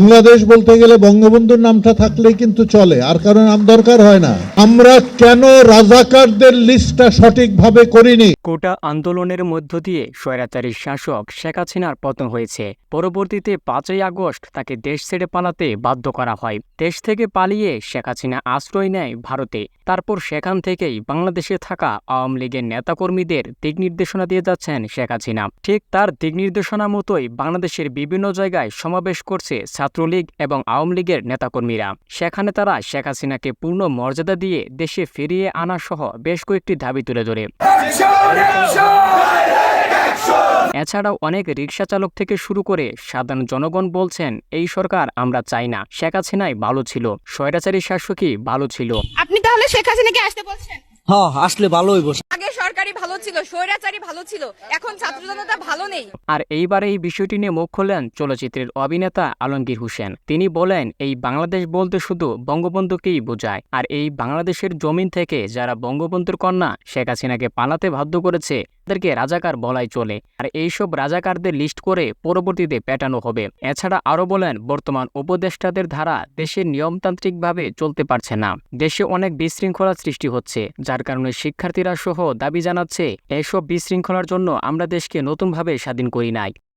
বাংলাদেশ বলতে গেলে বঙ্গবন্ধুর নামটা থাকলেই কিন্তু চলে, আর কারণ নাম দরকার হয় না। আমরা কেন রাজাকারদের লিস্টটা সঠিকভাবে করিনি? কোটা আন্দোলনের মধ্য দিয়ে স্বৈরাচারী শাসক শেখ হাসিনার পতন হয়েছে। পরবর্তীতে পাঁচই আগস্ট তাকে দেশ ছেড়ে পালাতে বাধ্য করা হয়। দেশ থেকে পালিয়ে শেখ হাসিনা আশ্রয় নেয় ভারতে। তারপর সেখান থেকেই বাংলাদেশে থাকা আওয়ামী লীগের নেতাকর্মীদের দিক নির্দেশনা দিয়ে যাচ্ছেন শেখ হাসিনা। ঠিক তার দিক নির্দেশনা মতোই বাংলাদেশের বিভিন্ন জায়গায় সমাবেশ করছে ছাত্রলীগ এবং আওয়ামী লীগের নেতাকর্মীরা। সেখানে তারা শেখ হাসিনাকে পূর্ণ মর্যাদা দিয়ে দেশে ফিরিয়ে আনা সহ বেশ কয়েকটি দাবি তুলে ধরে। এছাড়াও অনেক রিক্সা চালক থেকে শুরু করে সাধারণ জনগণ বলছেন এই সরকার আমরা চাই না। শেখ হাসিনাই ভালো ছিল। স্বৈরাচারী শাসকই ভালো ছিল। আপনি তাহলে শেখ হাসিনাকে আসতে বলছেন? হ্যাঁ আসলে ভালো হইব ছিল, স্বৈরাচারী ভালো ছিল। এখন ছাত্র জনতা ভালো নেই। আর এইবার এই বিষয়টি নিয়ে মুখ খুললেন চলচ্চিত্রের অভিনেতা আলমগীর হোসেন। তিনি বলেন, এই বাংলাদেশ বলতে শুধু বঙ্গবন্ধুকেই বোঝায়, আর এই বাংলাদেশের জমিন থেকে যারা বঙ্গবন্ধুর কন্যা শেখ হাসিনাকে পালাতে বাধ্য করেছে তাদেরকে রাজাকার বলাই চলে। আর এইসব রাজাকারদের লিস্ট করে পরবর্তীতে পেটানো হবে। এছাড়া আরও বলেন, বর্তমান উপদেষ্টাদের ধারা দেশে নিয়মতান্ত্রিকভাবে চলতে পারছে না। দেশে অনেক বিশৃঙ্খলা সৃষ্টি হচ্ছে, যার কারণে শিক্ষার্থীরা সহ দাবি জানাচ্ছে, এসব বিশৃঙ্খলার জন্য আমরা দেশকে নতুনভাবে স্বাধীন করি নাই।